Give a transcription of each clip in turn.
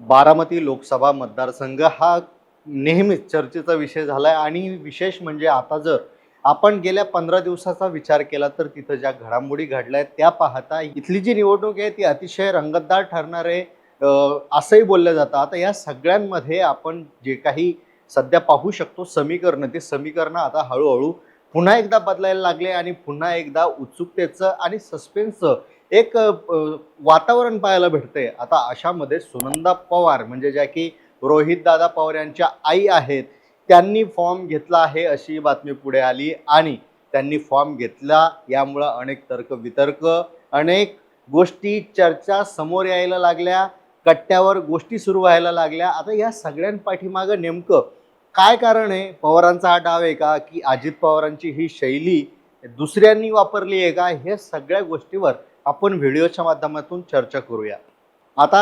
बारामती लोकसभा मतदारसंघ हा नेहमीच चर्चेचा विषय झाला आहे आणि विशेष म्हणजे आता जर आपण गेल्या पंधरा दिवसाचा विचार केला तर तिथं ज्या घडामोडी घडल्या आहेत त्या पाहता इथली जी निवडणूक आहे ती अतिशय रंगतदार ठरणार आहे असंही बोललं जातं आता या सगळ्यांमध्ये आपण जे काही सध्या पाहू शकतो समीकरणं ते समीकरणं आता हळूहळू पुन्हा एकदा बदलायला लागले आणि पुन्हा एकदा उत्सुकतेचं आणि सस्पेन्सचं एक वातावरण पाहायला भेटते आता अशामध्ये सुनंदा पवार म्हणजे ज्या की रोहित दादा पवार यांच्या आई आहेत त्यांनी फॉर्म घेतला आहे अशी बातमी पुढे आली आणि त्यांनी फॉर्म घेतला. यामुळं अनेक तर्क वितर्क अनेक गोष्टी चर्चा समोर यायला लागल्या कट्ट्यावर गोष्टी सुरू व्हायला लागल्या. आता या सगळ्यांपाठीमागं नेमकं काय कारण आहे? पवारांचा हा डाव आहे का? की अजित पवारांची ही शैली दुसऱ्यांनी वापरली आहे का? हे सगळ्या गोष्टीवर आपण व्हिडिओच्या माध्यमातून चर्चा करूया. आता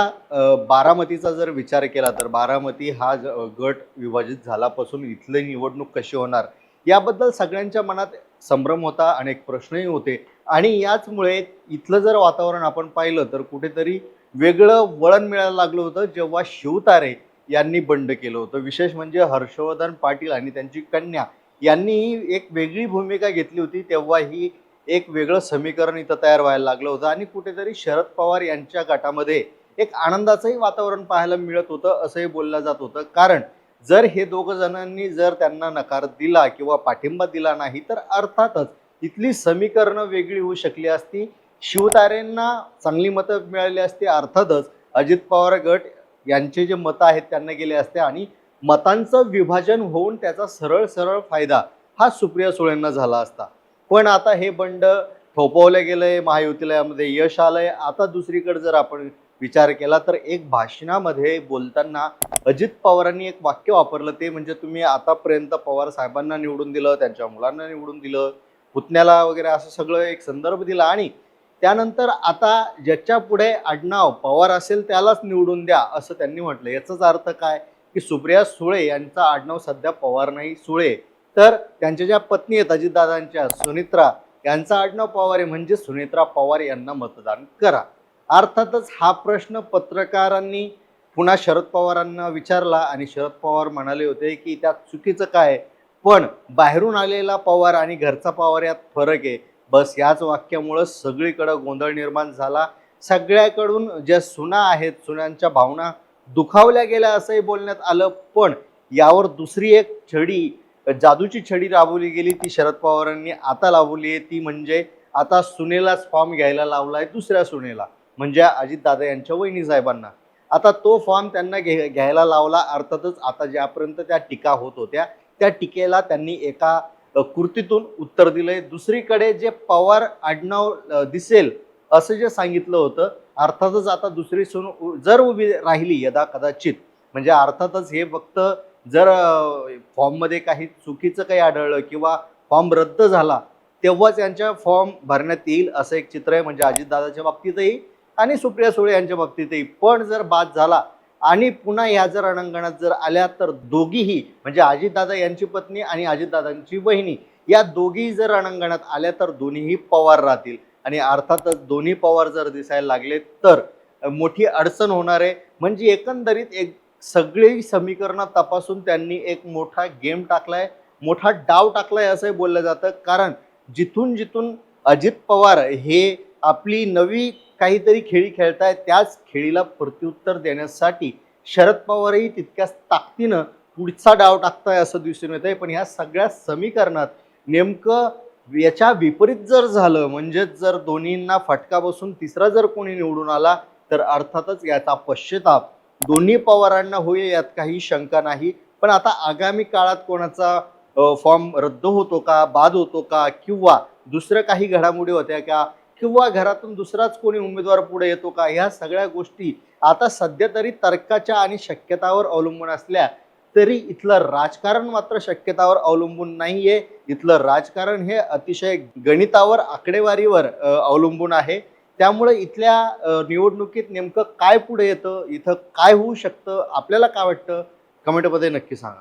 बारामतीचा जर विचार केला तर बारामती हा ज- गट विभाजित झाल्यापासून इथली निवडणूक कशी होणार? याबद्दल सगळ्यांच्या मनात संभ्रम होता अनेक प्रश्नही होते. आणि याचमुळे इथलं जर वातावरण आपण पाहिलं तर कुठेतरी वेगळं वळण मिळायला लागलं होतं जेव्हा शिवतारे यांनी बंड केलं होतं. विशेष म्हणजे हर्षवर्धन पाटील आणि त्यांची कन्या यांनी एक वेगळी भूमिका घेतली होती तेव्हा ही एक वेगळं समीकरण इथं तयार व्हायला लागलं होतं आणि कुठेतरी शरद पवार यांच्या गटामध्ये एक आनंदाचंही वातावरण पाहायला मिळत होतं असंही बोललं जात होतं. कारण जर हे दोघं जणांनी जर त्यांना नकार दिला किंवा पाठिंबा दिला नाही तर अर्थातच इथली समीकरणं वेगळी होऊ शकली असती. शिवतारेंना चांगली मतं मिळाली असती अर्थातच अजित पवार गट यांचे जे मतं आहेत त्यांना गेले असते आणि मतांचं विभाजन होऊन त्याचा सरळ सरळ फायदा हा सुप्रिया सुळेंना झाला असता. पण आता हे बंड थोपवलं गेलंय महायुतीलयामध्ये यश आलंय. आता दुसरीकडे जर आपण विचार केला तर एक भाषणामध्ये बोलताना अजित पवारांनी एक वाक्य वापरलं ते म्हणजे तुम्ही आतापर्यंत पवार साहेबांना निवडून दिलं त्यांच्या मुलांना निवडून दिलं पुतण्याला वगैरे असं सगळं एक संदर्भ दिला आणि त्यानंतर आता ज्याच्या पुढे आडनाव पवार असेल त्यालाच निवडून द्या असं त्यांनी म्हटलं. याचाच अर्थ काय? की सुप्रिया सुळे यांचा आडनाव सध्या पवार नाही सुळे. तर त्यांच्या ज्या पत्नी आहेत अजितदादांच्या सुनित्रा यांचा आडनाव पवार आहे म्हणजे सुनित्रा पवार यांना मतदान करा. अर्थातच हा प्रश्न पत्रकारांनी पुन्हा शरद पवारांना विचारला आणि शरद पवार म्हणाले होते की त्यात चुकीचं काय पण बाहेरून आलेला पवार आणि घरचा पवार यात फरक आहे. बस याच वाक्यामुळं सगळीकडं गोंधळ निर्माण झाला. सगळ्याकडून ज्या सुना आहेत सुनांच्या भावना दुखावल्या गेल्या असंही बोलण्यात आलं. पण यावर दुसरी एक छडी जादूची छडी राबवली गेली ती शरद पवारांनी आता लावली आहे. ती म्हणजे आता सुनेलाच फॉर्म घ्यायला लावला आहे दुसऱ्या सुनेला म्हणजे अजितदादा यांच्या वहिनी साहेबांना आता तो फॉर्म त्यांना घे घ्यायला लावला अर्थातच आता ज्यापर्यंत त्या टीका होत होत्या त्या टीकेला त्यांनी एका कृतीतून उत्तर दिलंय. दुसरीकडे जे पवार आडनाव दिसेल असं जे सांगितलं होतं अर्थातच आता दुसरी सून उ- जर उभी राहिली यदा कदाचित म्हणजे अर्थातच हे फक्त जर फॉर्ममध्ये काही चुकीचं काही आढळलं किंवा फॉर्म रद्द झाला तेव्हाच यांच्या फॉर्म भरण्यात येईल असं एक चित्र आहे म्हणजे अजितदादाच्या बाबतीतही आणि सुप्रिया सुळे यांच्या बाबतीतही. पण जर बाद झाला आणि पुन्हा ह्या जर रणांगणात जर आल्या तर दोघीही म्हणजे अजितदादा यांची पत्नी आणि अजितदादांची बहिणी या दोघी जर रणांगणात आल्या तर दोन्हीही पवार राहतील. आणि अर्थातच दोन्ही पवार जर दिसायला लागले तर मोठी अडचण होणार आहे. म्हणजे एकंदरीत एक सगळी समीकरणं तपासून त्यांनी एक मोठा गेम टाकलाय मोठा डाव टाकलाय असंही बोललं जातं. कारण जिथून जिथून अजित पवार हे आपली नवी काहीतरी खेळी खेळताय त्याच खेळीला प्रत्युत्तर देण्यासाठी शरद पवारही तितक्याच ताकदीनं पुढचा डाव टाकताय असं दिसून येत आहे पण ह्या सगळ्या समीकरणात नेमकं याच्या विपरीत जर झालं म्हणजेच जर दोन्हींना फटका बसून तिसरा जर कोणी निवडून आला तर अर्थातच याचा पश्चाताप दोन्ही पवारांना होईल यात काही शंका नाही. पण आता आगामी काळात कोणाचा फॉर्म रद्द होतो का बाद होतो का किंवा दुसरं काही घडामोडी होत्या का किंवा घरातून दुसराच कोणी उमेदवार पुढे येतो का ह्या सगळ्या गोष्टी आता सध्या तरी तर्काच्या आणि शक्यतावर अवलंबून असल्या तरी इथलं राजकारण मात्र शक्यतावर अवलंबून नाहीये. इथलं राजकारण हे अतिशय गणितावर आकडेवारीवर अवलंबून आहे. त्यामुळे इथल्या निवडणुकीत नेमकं काय पुढे येतं इथं काय होऊ शकतं आपल्याला काय वाटतं कमेंटमध्ये नक्की सांगा.